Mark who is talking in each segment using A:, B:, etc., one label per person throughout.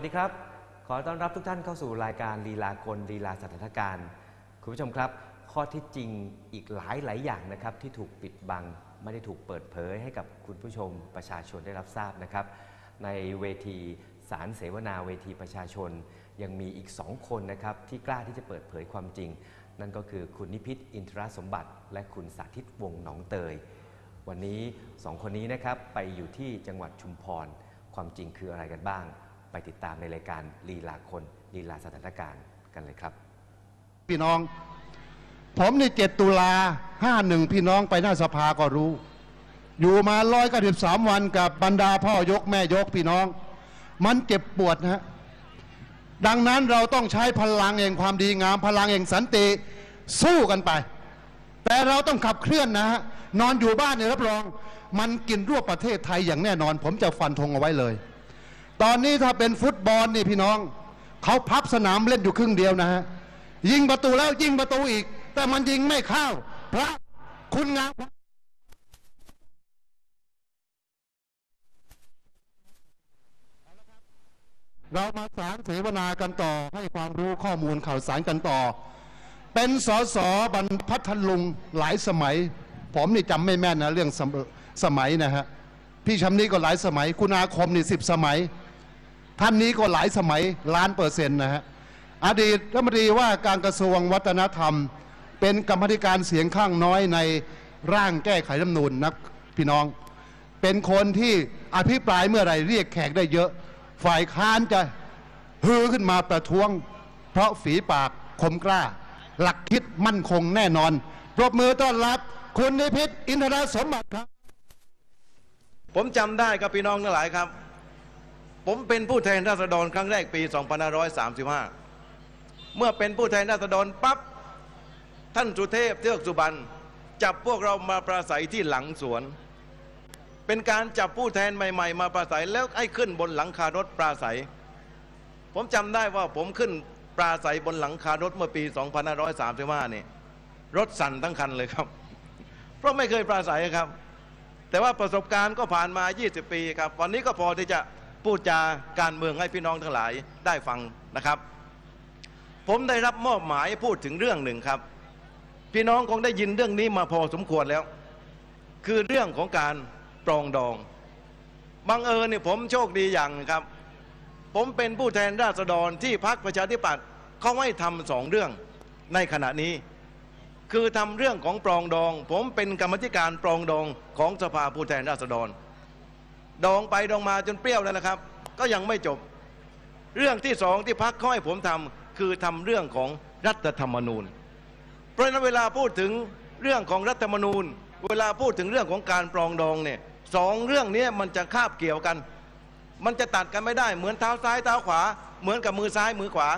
A: วัสดีครับ ขอต้อนรับทุกท่านเข้าสู่รายการลีลากลลีลาสถานการณ์ คุณผู้ชมครับ ข้อที่จริงอีกหลายหลายอย่างนะครับที่ถูกปิดบัง ไม่ได้ถูกเปิดเผยให้กับคุณผู้ชมประชาชนได้รับทราบนะครับ ในเวทีสารเสวนาเวทีประชาชน ยังมีอีกสองคนนะครับที่กล้าที่จะเปิดเผยความจริง นั่นก็คือคุณนิพิษอินทรสมบัติ และคุณสาธิตวงหนองเตย วันนี้สองคนนี้นะครับไปอยู่ที่จังหวัดชุมพรความจริงคืออะไรกันบ้าง ไปติดตามในรายการลีลาคนลีลาสถานการณ์กันเลยครับ
B: พี่น้อง ผมในเจ็ดตุลาห้าหนึ่งพี่น้องไปหน้าสภาก็รู้ อยู่มาร้อยกับสิบสามวันกับบรรดาพ่อยกแม่ยกพี่น้อง มันเจ็บปวดนะฮะดังนั้นเราต้องใช้พลังแห่งความดีงาม พลังแห่งสันติสู้กันไป แต่เราต้องขับเคลื่อนนะฮะนอนอยู่บ้านเนี่ยรับรอง มันกินรวบประเทศไทยอย่างแน่นอน ผมจะฟันธงเอาไว้เลย ตอนนี้ถ้าเป็นฟุตบอลนี่พี่น้อง เขาพับสนามเล่นอยู่ครึ่งเดียวนะฮะยิงประตูแล้วยิงประตูอีก แต่มันยิงไม่เข้า พระคุณงามเรามาสารเสวนากันต่อให้ความรู้ข้อมูลข่าวสารกันต่อ เป็นสสบรรพัทลุงหลายสมัย ผมนี่จำไม่แม่นนะเรื่องสมสมัยนะฮะพี่ชำนี้ก็หลายสมัย คุณอาคมนี่สิบสมัย ท่านนี้ก็หลายสมัยล้านเปอร์เซ็นต์นะฮะอดีตรัฐมนตรีว่าการกระทรวงวัฒนธรรม เป็นกรรมธิการเสียงข้างน้อยในร่างแก้ไขรัฐธรรมนูญนะพี่น้อง เป็นคนที่อภิปรายเมื่อไรเรียกแขกได้เยอะ ฝ่ายค้านจะฮือขึ้นมาประท้วง เพราะฝีปากคมกล้า หลักคิดมั่นคงแน่นอนปรบมือต้อนรับ คุณนิพิษอินทรสมบัติครับ
C: ผมจำได้ครับพี่น้องทั้งหลายครับ ผมเป็นผู้แทนราษฎรครั้งแรกปี 2535 เมื่อเป็นผู้แทนราษฎรปั๊บท่านสุเทพเทือกสุบรรณจับพวกเรามาปราศัยที่หลังสวน เป็นการจับผู้แทนใหม่ ๆ มาปราศัยแล้วให้ขึ้นบนหลังคารถปราศัย ผมจำได้ว่าผมขึ้นปราศัยบนหลังคารถเมื่อปี 2535นี่รถสั่นทั้งคันเลยครับ เพราะไม่เคยปราศัยครับ แต่ว่าประสบการณ์ก็ผ่านมา 20 ปีครับ วันนี้ก็พอที่จะ พูดจาการเมืองให้พี่น้องทั้งหลายได้ฟังนะครับ ผมได้รับมอบหมายพูดถึงเรื่องหนึ่งครับ พี่น้องคงได้ยินเรื่องนี้มาพอสมควรแล้ว คือเรื่องของการปรองดองบังเอิญเนี่ยผมโชคดีอย่างครับ ผมเป็นผู้แทนราษฎรที่พรรคประชาธิปัตย์เขาให้ทำสองเรื่องในขณะนี้ คือทำเรื่องของปรองดอง ผมเป็นกรรมธิการปรองดองของสภาผู้แทนราษฎร ดองไปดองมาจนเปรี้ยวแล้วนะครับ ก็ยังไม่จบ เรื่องที่สองที่พักเขาให้ผมทำคือทำเรื่องของรัฐธรรมนูญ เพราะฉะนั้นเวลาพูดถึงเรื่องของรัฐธรรมนูญ เวลาพูดถึงเรื่องของการปรองดองเนี่ยสองเรื่องนี้มันจะคาบเกี่ยวกัน มันจะตัดกันไม่ได้เหมือนเท้าซ้ายเท้าขวา เหมือนกับมือซ้ายมือขวา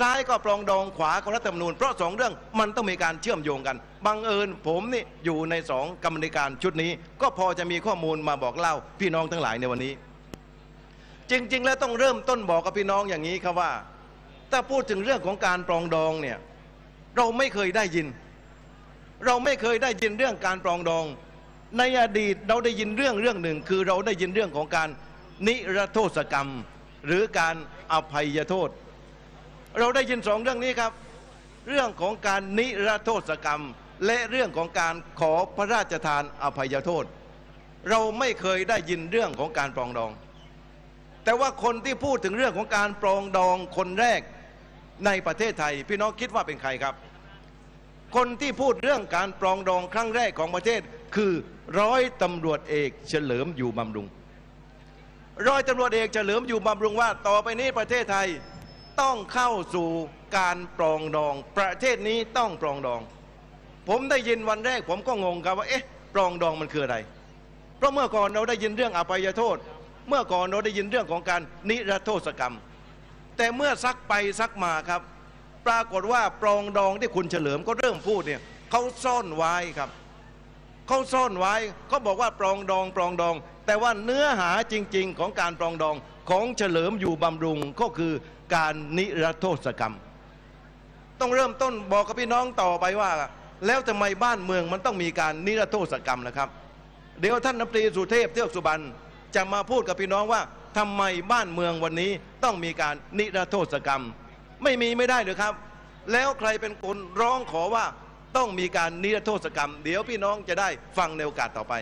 C: ซ้ายก็ปรองดองขวาก็รัฐธรรมนูญเพราะสองเรื่องมันต้องมีการเชื่อมโยงกัน บังเอิญผมนี่อยู่ในสองกรรมธิการชุดนี้ ก็พอจะมีข้อมูลมาบอกเล่าพี่น้องทั้งหลายในวันนี้ จริง ๆ แล้วต้องเริ่มต้นบอกกับพี่น้องอย่างนี้ครับว่า ถ้าพูดถึงเรื่องของการปรองดองเนี่ยเราไม่เคยได้ยิน เราไม่เคยได้ยินเรื่องการปรองดอง ในอดีตเราได้ยินเรื่องเรื่องหนึ่ง คือเราได้ยินเรื่องของการนิรโทษกรรม หรือการอภัยโทษ เราได้ยินสองเรื่องนี้ครับ เรื่องของการนิรโทษกรรม และเรื่องของการขอพระราชทานอภัยโทษ เราไม่เคยได้ยินเรื่องของการปรองดอง แต่ว่าคนที่พูดถึงเรื่องของการปรองดองคนแรกในประเทศไทย พี่น้องคิดว่าเป็นใครครับ คนที่พูดเรื่องการปรองดองครั้งแรกของประเทศคือร้อยตำรวจเอกเฉลิมอยู่บำรุงร้อยตำรวจเอกเฉลิมอยู่บำรุงว่าต่อไปนี้ประเทศไทย ต้องเข้าสู่การปรองดอง ประเทศนี้ต้องปรองดอง ผมได้ยินวันแรกผมก็งงครับว่าเอ๊ะปรองดองมันคืออะไร เพราะเมื่อก่อนเราได้ยินเรื่องอภัยโทษ เมื่อก่อนเราได้ยินเรื่องของการนิรโทษกรรม แต่เมื่อซักไปซักมาครับ ปรากฏว่าปรองดองที่คุณเฉลิมก็เริ่มพูดเนี่ยเขาซ่อนไว้ครับเขาซ่อนไว้เขาบอกว่าปรองดองปรองดอง แต่ว่าเนื้อหาจริง ๆ ของการปรองดองของเฉลิมอยู่บำรุงก็คือ การนิรโทษกรรม ต้องเริ่มต้นบอกกับพี่น้องต่อไปว่า แล้วทำไมบ้านเมืองมันต้องมีการนิรโทษกรรมนะครับ เดี๋ยวท่านนับตรีสุเทพเทือกสุบรรณจะมาพูดกับพี่น้องว่าทำไมบ้านเมืองวันนี้ต้องมีการนิรโทษกรรม ไม่มีไม่ได้เลยครับ แล้วใครเป็นคนร้องขอว่าต้องมีการนิรโทษกรรม เดี๋ยวพี่น้องจะได้ฟังในโอกาสต่อไป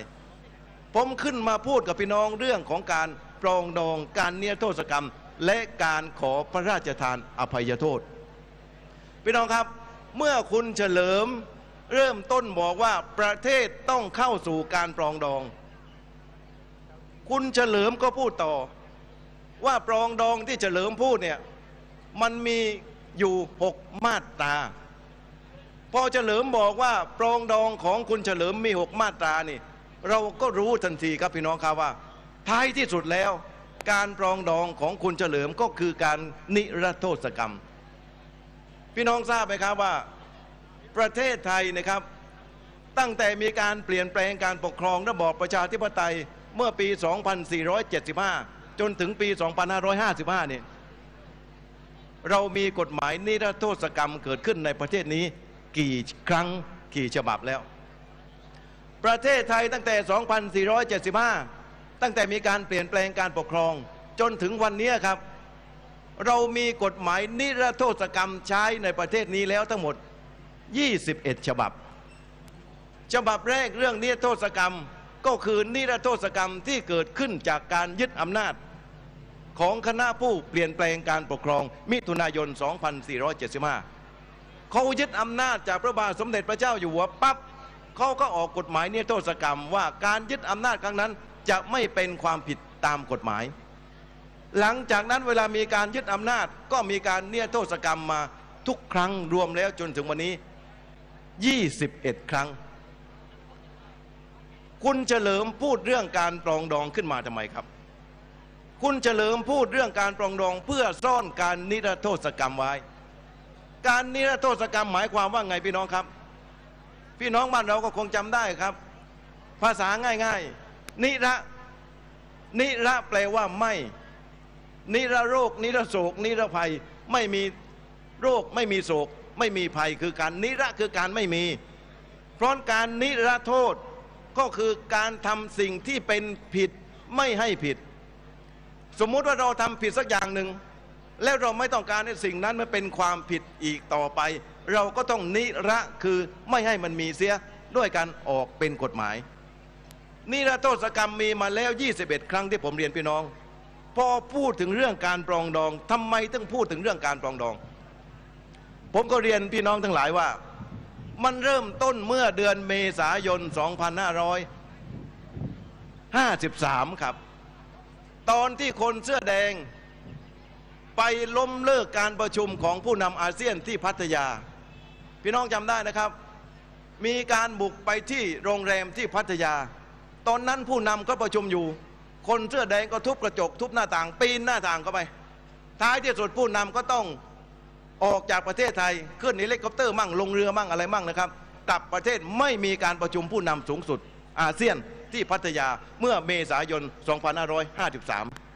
C: ผมขึ้นมาพูดกับพี่น้องเรื่องของการปรองดองการนิรโทษกรรม และการขอพระราชทานอภัยโทษพี่น้องครับเมื่อคุณเฉลิมเริ่มต้นบอกว่าประเทศต้องเข้าสู่การปรองดอง คุณเฉลิมก็พูดต่อ ว่าปรองดองที่เฉลิมพูดเนี่ยมันมีอยู่หกมาตราพอเฉลิมบอกว่าปรองดองของคุณเฉลิมมีหกมาตรานี่ เราก็รู้ทันทีครับพี่น้องครับว่า ท้ายที่สุดแล้ว การปรองดองของคุณเฉลิมก็คือการนิรโทษกรรม พี่น้องทราบไหมครับว่าประเทศไทยนะครับตั้งแต่มีการเปลี่ยนแปลงการปกครองระบอบประชาธิปไตยเมื่อปี 2475 จนถึงปี 2555 เนี่ยเรามีกฎหมายนิรโทษกรรมเกิดขึ้นในประเทศนี้กี่ครั้งกี่ฉบับแล้ว ประเทศไทยตั้งแต่ 2475 ตั้งแต่มีการเปลี่ยนแปลงการปกครอง จนถึงวันนี้ครับ เรามีกฎหมายนิรโทษกรรมใช้ในประเทศนี้แล้วทั้งหมด 21 ฉบับ ฉบับแรกเรื่องนิรโทษกรรมก็คือนิรโทษกรรมที่เกิดขึ้นจากการยึดอำนาจของคณะผู้เปลี่ยนแปลงการปกครอง มิถุนายน 2475 เขายึดอำนาจจากพระบาทสมเด็จพระเจ้าอยู่หัวปั๊บเขาก็ออกกฎหมายนิรโทษกรรมว่าการยึดอำนาจครั้งนั้น จะไม่เป็นความผิดตามกฎหมาย หลังจากนั้นเวลามีการยึดอำนาจ ก็มีการเนียโทษกรรมมาทุกครั้งรวมแล้วจนถึงวันนี้ 21 ครั้ง คุณเฉลิมพูดเรื่องการปรองดองขึ้นมาทำไมครับ คุณเฉลิมพูดเรื่องการปรองดองเพื่อซ่อนการนิรโทษกรรมไว้ การนิรโทษกรรมหมายความว่าไงพี่น้องครับ พี่น้องบ้านเราก็คงจำได้ครับ ภาษาง่ายๆ นิระนิระแปลว่าไม่ นิระโรค นิระโศก นิระภัยไม่มีโรคไม่มีโศก ไม่มีภัยคือการนิระคือการไม่มี เพราะการนิระโทษก็คือการทำสิ่งที่เป็นผิดไม่ให้ผิด สมมุติว่าเราทำผิดสักอย่างหนึ่งแล้วเราไม่ต้องการให้สิ่งนั้นมันเป็นความผิดอีกต่อไป เราก็ต้องนิระคือไม่ให้มันมีเสียด้วยการออกเป็นกฎหมาย นิรโทษกรรมมีมาแล้ว 21 ครั้งที่ผมเรียนพี่น้อง พอพูดถึงเรื่องการปรองดองทำไมต้องพูดถึงเรื่องการปรองดอง ผมก็เรียนพี่น้องทั้งหลายว่า มันเริ่มต้นเมื่อเดือนเมษายน 2553 ครับ ตอนที่คนเสื้อแดง ไปล้มเลิกการประชุมของผู้นำอาเซียนที่พัทยา พี่น้องจำได้นะครับ มีการบุกไปที่โรงแรมที่พัทยา ตอนนั้นผู้นำก็ประชุมอยู่ คนเสื้อแดงก็ทุบกระจก ทุบหน้าต่าง ปีนหน้าต่างเข้าไป ท้ายที่สุดผู้นำก็ต้องออกจากประเทศไทยขึ้นเฮลิคอปเตอร์มั่งลงเรือมั่งอะไรมั่งนะครับกลับประเทศไม่มีการประชุมผู้นำสูงสุดอาเซียนที่พัทยาเมื่อเมษายน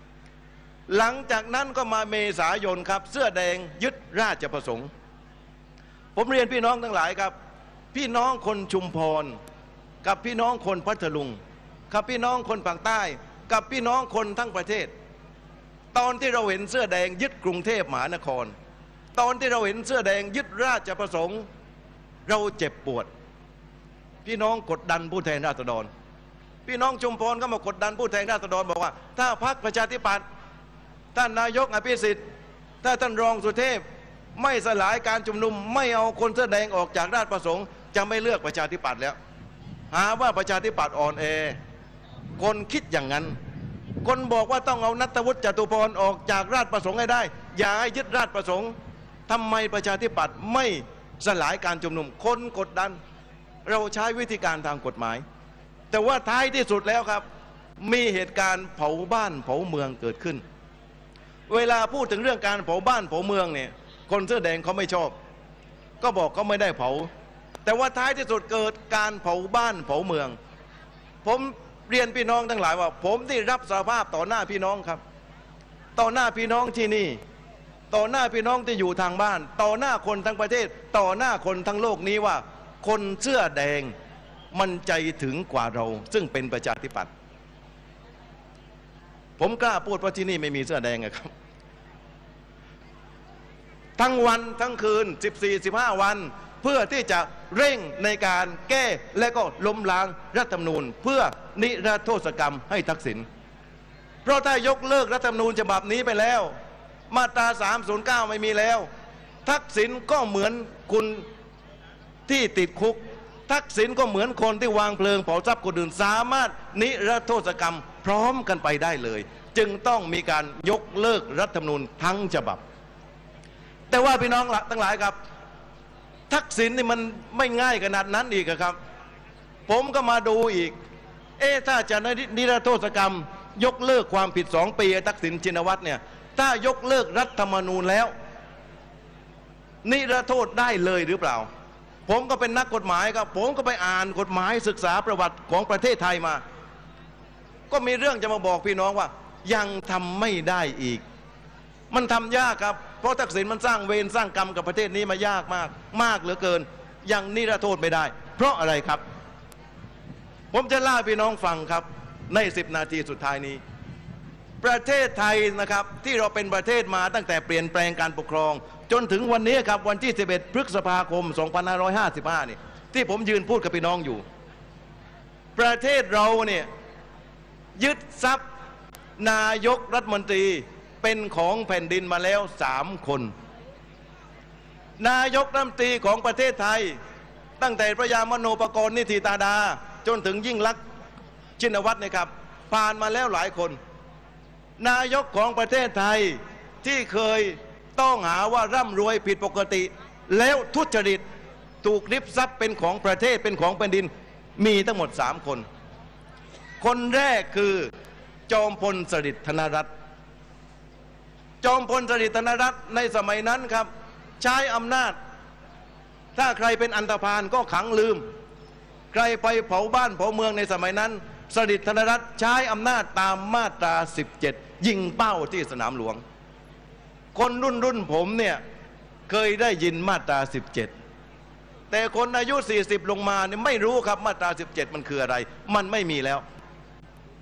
C: 2553 หลังจากนั้นก็มาเมษายนครับ เสื้อแดงยึดราชประสงค์ ผมเรียนพี่น้องทั้งหลายครับ พี่น้องคนชุมพร กับพี่น้องคนพัทลุง กับพี่น้องคนภาคใต้ กับพี่น้องคนทั้งประเทศ ตอนที่เราเห็นเสื้อแดงยึดกรุงเทพมหานคร ตอนที่เราเห็นเสื้อแดงยึดราชประสงค์ เราเจ็บปวด พี่น้องกดดันผู้แทนราษฎร พี่น้องชุมพรก็มากดดันผู้แทนราษฎรบอกว่า ถ้าพรรคประชาธิปัตย์ท่านนายกอภิสิทธิ์ถ้าท่านรองสุเทพไม่สลายการชุมนุมไม่เอาคนเสื้อแดงออกจากราชประสงค์ จะไม่เลือกประชาธิปัตย์แล้ว หาว่าประชาธิปัตย์อ่อนแอ คนคิดอย่างนั้น คนบอกว่าต้องเอานัทวุฒิจตุพรออกจากราชประสงค์ให้ได้ อย่าให้ยึดราชประสงค์ทำไมประชาธิปัตย์ไม่สลายการชุมนุม คนกดดัน เราใช้วิธีการทางกฎหมาย แต่ว่าท้ายที่สุดแล้วครับ มีเหตุการณ์เผาบ้านเผาเมืองเกิดขึ้น เวลาพูดถึงเรื่องการเผาบ้านเผาเมืองเนี่ยคนเสื้อแดงเขาไม่ชอบ ก็บอกเขาไม่ได้เผา แต่ว่าท้ายที่สุดเกิดการเผาบ้านเผาเมือง ผม เรียนพี่น้องทั้งหลายว่า ผมที่รับสารภาพต่อหน้าพี่น้องครับ ต่อหน้าพี่น้องที่นี่ ต่อหน้าพี่น้องที่อยู่ทางบ้าน ต่อหน้าคนทั้งประเทศ ต่อหน้าคนทั้งโลกนี้ว่า คนเสื้อแดงมันใจถึงกว่าเรา ซึ่งเป็นประชาธิปัตย์ผมกล้าพูดว่าที่นี่ไม่มีเสื้อแดงอะครับ ทั้งวันทั้งคืน 14-15 วัน เพื่อที่จะเร่งในการแก้และก็ล้มล้างรัฐธรรมนูญ เพื่อนิรโทษกรรมให้ทักษิณเพราะถ้ายกเลิกรัฐธรรมนูญฉบับนี้ไปแล้ว มาตรา 309 ไม่มีแล้ว ทักษิณก็เหมือนคุณที่ติดคุก ทักษิณก็เหมือนคนที่วางเพลิงเผาทรัพย์คนอื่นสามารถนิรโทษกรรมพร้อมกันไปได้เลย จึงต้องมีการยกเลิกรัฐธรรมนูญทั้งฉบับ แต่ว่าพี่น้องทั้งหลายครับ ทักษิณนี่มันไม่ง่ายขนาดนั้นอีกครับ ผมก็มาดูอีก เอ๊ถ้าจะนิรโทษกรรม ยกเลิกความผิดสองปีทักษิณชินวัตรเนี่ย ถ้ายกเลิกรัฐธรรมนูญแล้ว นิรโทษได้เลยหรือเปล่า ผมก็เป็นนักกฎหมายครับ ผมก็ไปอ่านกฎหมายศึกษาประวัติของประเทศไทยมา ก็มีเรื่องจะมาบอกพี่น้องว่า ยังทำไม่ได้อีก มันทำยากครับ เพราะทักษิณมันสร้างเวรสร้างกรรมกับประเทศนี้มายากมาก มากเหลือเกิน ยังนิรโทษไม่ได้ เพราะอะไรครับ ผมจะเล่าพี่น้องฟังครับ ใน 10 นาทีสุดท้ายนี้ ประเทศไทยนะครับที่เราเป็นประเทศมาตั้งแต่เปลี่ยนแปลงการปกครอง จนถึงวันนี้ครับวันที่ 11 พฤษภาคม 2555นี่ที่ผมยืนพูดกับพี่น้องอยู่ ประเทศเราเนี่ยยึดทรัพย์นายกรัฐมนตรี เป็นของแผ่นดินมาแล้วสามคน นายกรัฐมนตรีของประเทศไทย ตั้งแต่พระยามโนปกรณ์นิติตาดา จนถึงยิ่งลักษณ์ชินวัตรนะครับ ผ่านมาแล้วหลายคน นายกของประเทศไทยที่เคยต้องหาว่าร่ำรวยผิดปกติ แล้วทุจริตถูกริบทรัพย์เป็นของประเทศเป็นของแผ่นดินมีทั้งหมดสามคน คนแรกคือจอมพลสฤษดิ์ธนรัตน์ จอมพลสฤษดิ์ธนรัตน์ในสมัยนั้นครับ ใช้อำนาจ ถ้าใครเป็นอันตพาลก็ขังลืม ใครไปเผาบ้านเผาเมืองในสมัยนั้นสฤษดิ์ธนรัตน์ใช้อำนาจตามมาตรา 17 ยิงเป้าที่สนามหลวง คนรุ่นรุ่นผมเนี่ยเคยได้ยินมาตรา 17 แต่คนอายุ 40 ลงมาเนี่ยไม่รู้ครับมาตรา 17 มันคืออะไร มันไม่มีแล้ว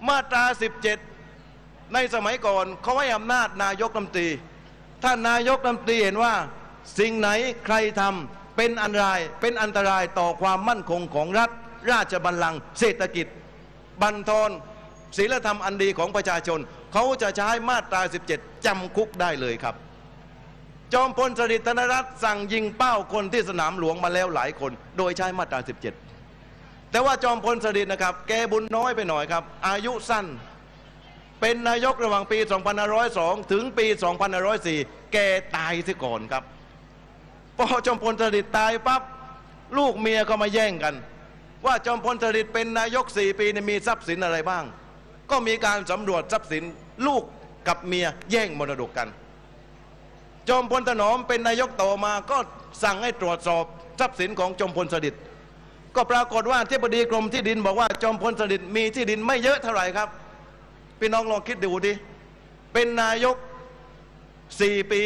C: มาตรา 17 ในสมัยก่อนเขาให้อำนาจนายกรัฐมนตรี ถ้านายกรัฐมนตรีเห็นว่า สิ่งไหนใครทำเป็นอันตรายเป็นอันตรายต่อความมั่นคงของรัฐ ราชบัลลังก์เศรษฐกิจ บันทอนศีลธรรมอันดีของประชาชน เขาจะใช้มาตรา 17 จำคุกได้เลยครับ จอมพลสฤษดิ์ธนรัตน์สั่งยิงเป้าคนที่สนามหลวงมาแล้วหลายคน โดยใช้มาตรา 17 แต่ว่าจอมพลสฤษดิ์นะครับ แกบุญน้อยไปหน่อยครับ อายุสั้น เป็นนายกระหว่างปี 2502 ถึงปี 2504 แกตายซะก่อนครับพอจอมพลสฤษดิ์ตายปั๊บลูกเมียก็มาแย่งกัน ว่าจอมพลสฤษดิ์เป็นนายก4ปีเนี่ยมีทรัพย์สินอะไรบ้าง ก็มีการสำรวจทรัพย์สินลูกกับเมียแย่งมรดกกัน จอมพลถนอมเป็นนายกต่อมาก็สั่งให้ตรวจสอบทรัพย์สินของจอมพลสฤษดิ์ก็ปรากฏว่าที่บดีกรมที่ดินบอกว่าจอมพลสฤษดิ์มีที่ดินไม่เยอะเท่าไหร่ครับ พี่น้องลองคิดดูดิเป็นนายก4ปี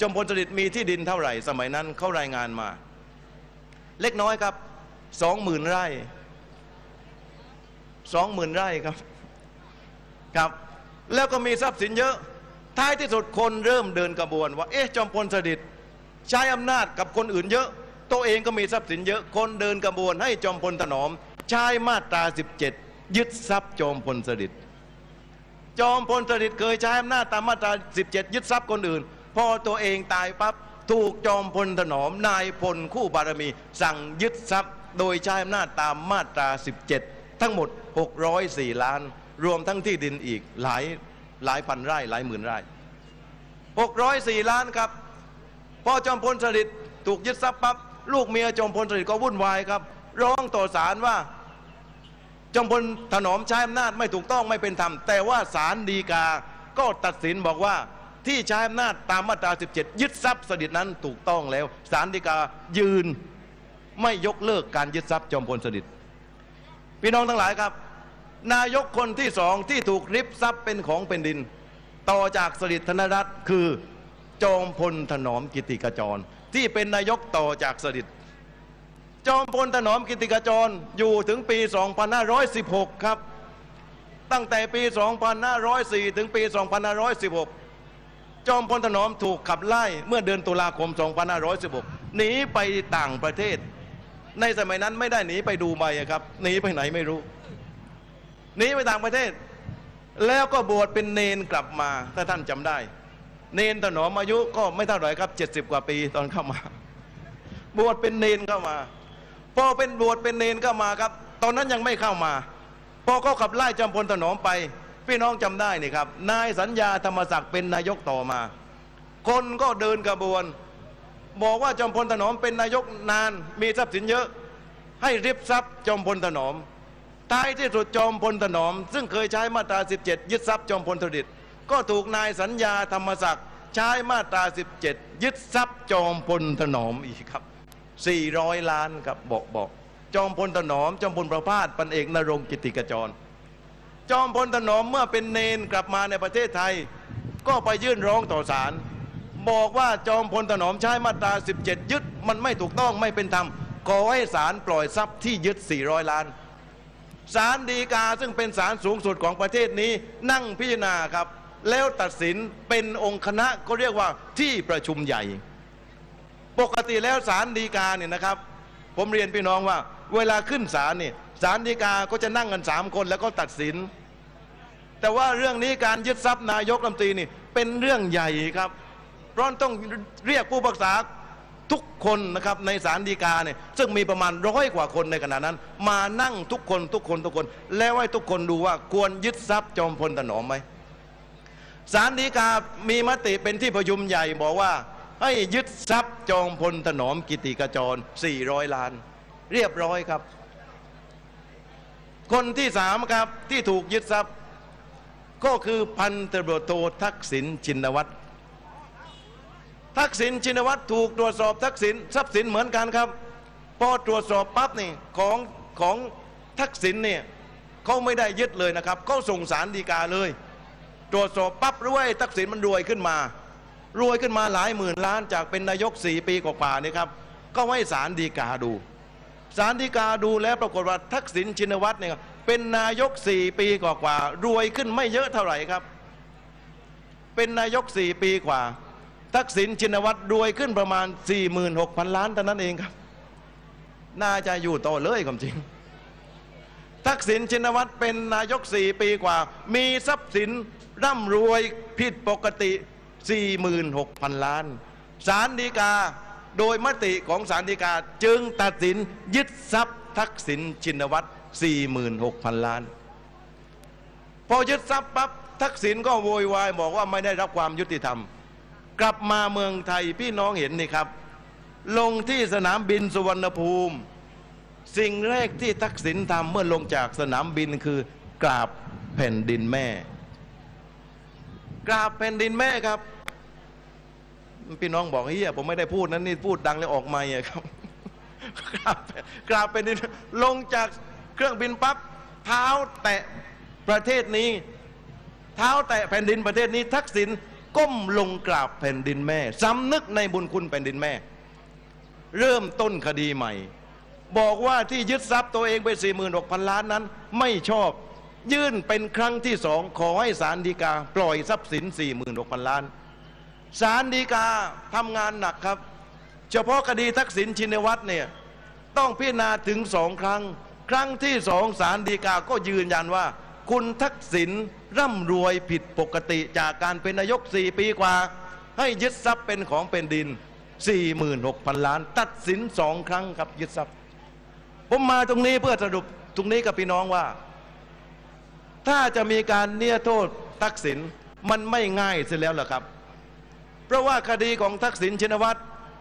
C: จอมพลสฤษดิ์มีที่ดินเท่าไหร่ สมัยนั้นเขารายงานมา เล็กน้อยครับสองหมื่นไร่สองหมื่นไร่ครับครับ แล้วก็มีทรัพย์สินเยอะ ท้ายที่สุดคนเริ่มเดินกระบวน ว่าเอ๊ะจอมพลสฤษดิ์ใช้อำนาจกับคนอื่นเยอะ ตัวเองก็มีทรัพย์สินเยอะ คนเดินกระบวนให้จอมพลถนอม ใช้มาตรา 17 ยึดทรัพย์จอมพลสฤษดิ์ จอมพลสฤษดิ์เคยใช้อำนาจตามมาตรา 17 ยึดทรัพย์คนอื่น พอตัวเองตายปั๊บถูกจอมพลถนอมนายพลคู่บารมี สั่งยึดทรัพย์ โดยใช้อำนาจตามมาตรา 17 ทั้งหมด 604 ล้าน รวมทั้งที่ดินอีกหลายหลายพันไร่หลายหมื่นไร่ 604 ล้านครับ พอจอมพลสฤษดิ์ถูกยึดทรัพย์ปั๊บลูกเมียจอมพลสฤษดิ์ก็วุ่นวายครับ ร้องต่อศาลว่า จอมพลถนอมใช้อำนาจไม่ถูกต้องไม่เป็นธรรม แต่ว่าศาลฎีกาก็ตัดสินบอกว่าที่ใช้อำนาจตามมาตรา 17 ยึดทรัพย์สดิ์นั้นถูกต้องแล้วศาลฎีกายืนไม่ยกเลิกการยึดทรัพย์จอมพลสดิ์พี่น้องทั้งหลายครับ นายกคนที่สองที่ถูกริบทรัพย์เป็นของเป็นดิน ต่อจากสดิ์ธนรัตน์คือจอมพลถนอมกิติกจร ที่เป็นนายกต่อจากสดิ์จ จอมพลถนอมกิติกจรอยู่ถึงปี 2516 ครับ ตั้งแต่ปี 2504 ถึงปี 2516 จอมพลถนอมถูกขับไล่เมื่อเดือนตุลาคม 2516 หนีไปต่างประเทศ ในสมัยนั้นไม่ได้หนีไปดูใบครับหนีไปไหนไม่รู้หนีไปต่างประเทศ แล้วก็บวชเป็นเนนกลับมาถ้าท่านจำได้ เนนถนอมอายุก็ไม่เท่าไหร่ครับ 70 กว่าปีตอนเข้ามา บวชเป็นเนนเข้ามา พอเป็นบวชเป็นเนนเข้ามาครับ ตอนนั้นยังไม่เข้ามาพอเขาขับไล่จอมพลถนอมไป พี่น้องจำได้นี่ครับ นายสัญญาธรรมศักดิ์เป็นนายกต่อมา คนก็เดินกระบวน บอกว่าจอมพลถนอมเป็นนายกนานมีทรัพย์สินเยอะ ให้ริบทรัพย์จอมพลถนอมท้ายที่สุดจอมพลถนอม ซึ่งเคยใช้มาตรา 17 ยึดทรัพย์จอมพลทดิตก็ถูกนายสัญญาธรรมศักดิ์ใช้มาตรา 17 ยึดทรัพย์จอมพลถนอมอีกครับ 400 ล้านครับบอกบอกจอมพลถนอม จอมพลประพาสปันเอกนรงค์กิติกจร จอมพลถนอมเมื่อเป็นเนนกลับมาในประเทศไทย ก็ไปยื่นร้องต่อศาลบอกว่าจอมพลถนอมใช้มาตรา 17 ยึด มันไม่ถูกต้องไม่เป็นธรรมขอให้ศาลปล่อยทรัพย์ที่ยึด 400 ล้านศาลฎีกาซึ่งเป็นศาลสูงสุดของประเทศนี้นั่งพิจารณาครับ แล้วตัดสินเป็นองค์คณะก็เรียกว่าที่ประชุมใหญ่ ปกติแล้วศาลฎีกาเนี่ยนะครับ ผมเรียนพี่น้องว่า เวลาขึ้นศาลเนี่ยศาลฎีกาก็จะนั่งกันสามคนแล้วก็ตัดสิน แต่ว่าเรื่องนี้การยึดทรัพย์นายกรัฐมนตรีนี่เป็นเรื่องใหญ่ครับเพราะต้องเรียกผู้ปรึกษาทุกคนนะครับในศาลฎีกาเนี่ยซึ่งมีประมาณร้อยกว่าคนในขณะนั้น มานั่งทุกคนทุกคนทุกคน แล้วให้ทุกคนดูว่าควรยึดทรัพย์จอมพลถนอมไหมศาลฎีกามีมติเป็นที่ประชุมใหญ่บอกว่า ให้ยึดทรัพย์จอมพลถนอมกิติกจร 400 ล้าน เรียบร้อยครับ คนที่สามครับที่ถูกยึดทรัพย์ ก็คือพันตำรวจโททักษิณชินวัตรทักษิณชินวัตรถูกตรวจสอบทักษิณทรัพย์สินเหมือนกันครับพอตรวจสอบปั๊บนี่ของของทักษิณเนี่ยเขาไม่ได้ยึดเลยนะครับเขาส่งสารดีกาเลย ตรวจสอบปั๊บรว่าไอ้ทักษิณมันรวยขึ้นมา รวยขึ้นมาหลายหมื่นล้านจากเป็นนายกสี่ปีกว่าๆนี่ครับ ก็ให้สารดีกาดูสารดีกาดูแล้วปรากฏว่าทักษิณชินวัตรเนี่ยเป็นนายกสี่ปีกว่าๆรวยขึ้นไม่เยอะเท่าไหร่ครับ เป็นนายกสี่ปีกว่า ทักษิณชินวัตรรวยขึ้นประมาณ 46,000 ล้านเท่านั้นเองครับ น่าจะอยู่ต่อเลยความจริง ทักษิณชินวัตรเป็นนายกสี่ปีกว่า มีทรัพย์สินร่ำรวยผิดปกติ 46,000 ล้านศาลฎีกาโดยมติของศาลฎีกาจึงตัดสินยึดทรัพย์ทักษิณชินวัตร 46,000 ล้าน พอยึดทรัพย์ปั๊บทักษิณก็โวยวายบอกว่าไม่ได้รับความยุติธรรม กลับมาเมืองไทยพี่น้องเห็นนี่ครับ ลงที่สนามบินสุวรรณภูมิ สิ่งแรกที่ทักษิณทำเมื่อลงจากสนามบินคือกราบแผ่นดินแม่ ราบแผ่นดินแม่ครับ พี่น้องบอกเฮียผมไม่ได้พูดนั้นนี่พูดดังแล้วออกมาอะครับกราบกราบแผ่นดินลงจากเครื่องบินปั๊บเท้าแตะประเทศนี้ เท้าแตะแผ่นดินประเทศนี้ ทักษิณก้มลงกราบแผ่นดินแม่สำนึกในบุญคุณแผ่นดินแม่ เริ่มต้นคดีใหม่ บอกว่าที่ยึดทรัพย์ตัวเองไป 46,000 ล้านนั้น ไม่ชอบ ยื่นเป็นครั้งที่สองขอให้ศาลฎีกา ปล่อยทรัพย์สิน 46,000 ล้านศาลฎีกาทำงานหนักครับ เฉพาะคดีทักษิณชินวัตรเนี่ยต้องพิจารณาถึงสองครั้ง ครั้งที่สองศาลฎีกาก็ยืนยันว่า คุณทักษิณร่ำรวยผิดปกติจากการเป็นนายก 4 ปีกว่า ให้ยึดทรัพย์เป็นของเป็นดิน 46,000 ล้าน ตัดสินสองครั้งครับยึดทรัพย์ ผมมาตรงนี้เพื่อสรุปตรงนี้กับพี่น้องว่า ถ้าจะมีการเนียโทษทักษิณมันไม่ง่ายเสียแล้วล่ะครับ เพราะว่าคดีของทักษิณชินวัตร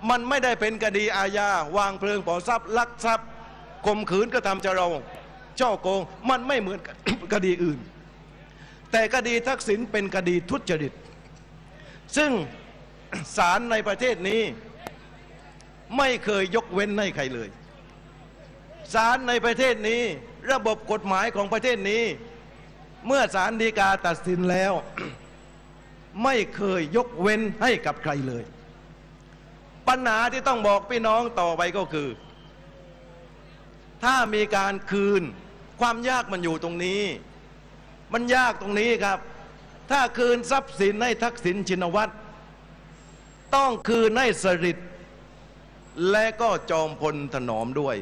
C: มันไม่ได้เป็นคดีอาญาวางเพลิงเผาทรัพย์ลักทรัพย์ข่มขืนกระทำชะเราช่อโกงมันไม่เหมือนคดีอื่น แต่คดีทักษิณเป็นคดีทุจริต ซึ่งศาลในประเทศนี้ไม่เคยยกเว้นให้ใครเลยศาลในประเทศนี้ ระบบกฎหมายของประเทศนี้ เมื่อศาลฎีกาตัดสินแล้ว ไม่เคยยกเว้นให้กับใครเลย ปัญหาที่ต้องบอกพี่น้องต่อไปก็คือ ถ้ามีการคืนความยากมันอยู่ตรงนี้ มันยากตรงนี้ครับ ถ้าคืนทรัพย์สินให้ทักษิณชินวัตรต้องคืนให้สฤษดิ์และก็จอมพลถนอมด้วย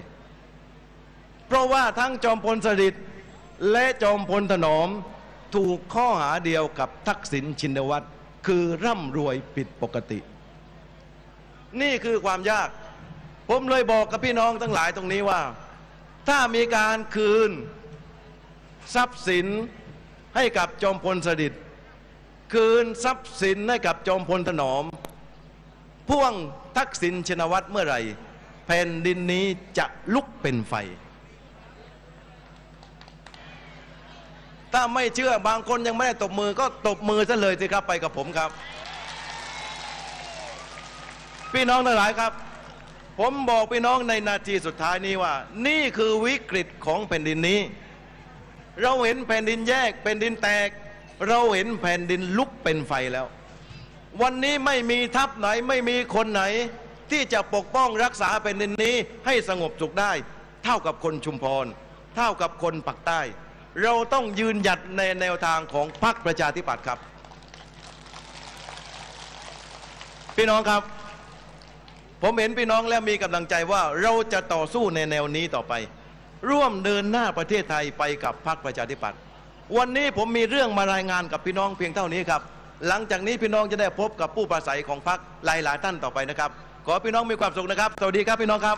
C: เพราะว่าทั้งจอมพลสฤษดิ์ และจอมพลถนอมถูกข้อหาเดียวกับทักษิณชินวัตรคือร่ำรวยผิดปกติ นี่คือความยาก ผมเลยบอกกับพี่น้องทั้งหลายตรงนี้ว่า ถ้ามีการคืน ทรัพย์สินให้กับจอมพลสฤษดิ์คืนทรัพย์สินให้กับจอมพลถนอม พ่วงทักษิณชินวัตรเมื่อไหร่แผ่นดินนี้จะลุกเป็นไฟ ถ้าไม่เชื่อบางคนยังไม่ได้ตบมือก็ตบมือซะเลยสิครับไปกับผมครับ พี่น้องทั้งหลายครับ ผมบอกพี่น้องในนาทีสุดท้ายนี้ว่า นี่คือวิกฤตของแผ่นดินนี้ เราเห็นแผ่นดินแยกแผ่นดินแตก เราเห็นแผ่นดินลุกเป็นไฟแล้ว วันนี้ไม่มีทัพไหนไม่มีคนไหน ที่จะปกป้องรักษาแผ่นดินนี้ให้สงบสุขได้ เท่ากับคนชุมพร เท่ากับคนปักใต้ เราต้องยืนหยัดในแนวทางของพรรคประชาธิปัตย์ครับ พี่น้องครับ ผมเห็นพี่น้องแล้วมีกำลังใจว่าเราจะต่อสู้ในแนวนี้ต่อไป ร่วมเดินหน้าประเทศไทยไปกับพรรคประชาธิปัตย์วันนี้ผมมีเรื่องมารายงานกับพี่น้องเพียงเท่านี้ครับ หลังจากนี้พี่น้องจะได้พบกับผู้ปราศัยของพรรคหลายๆท่านต่อไปนะครับ ขอพี่น้องมีความสุขนะครับ สวัสดีครับพี่น้องครับ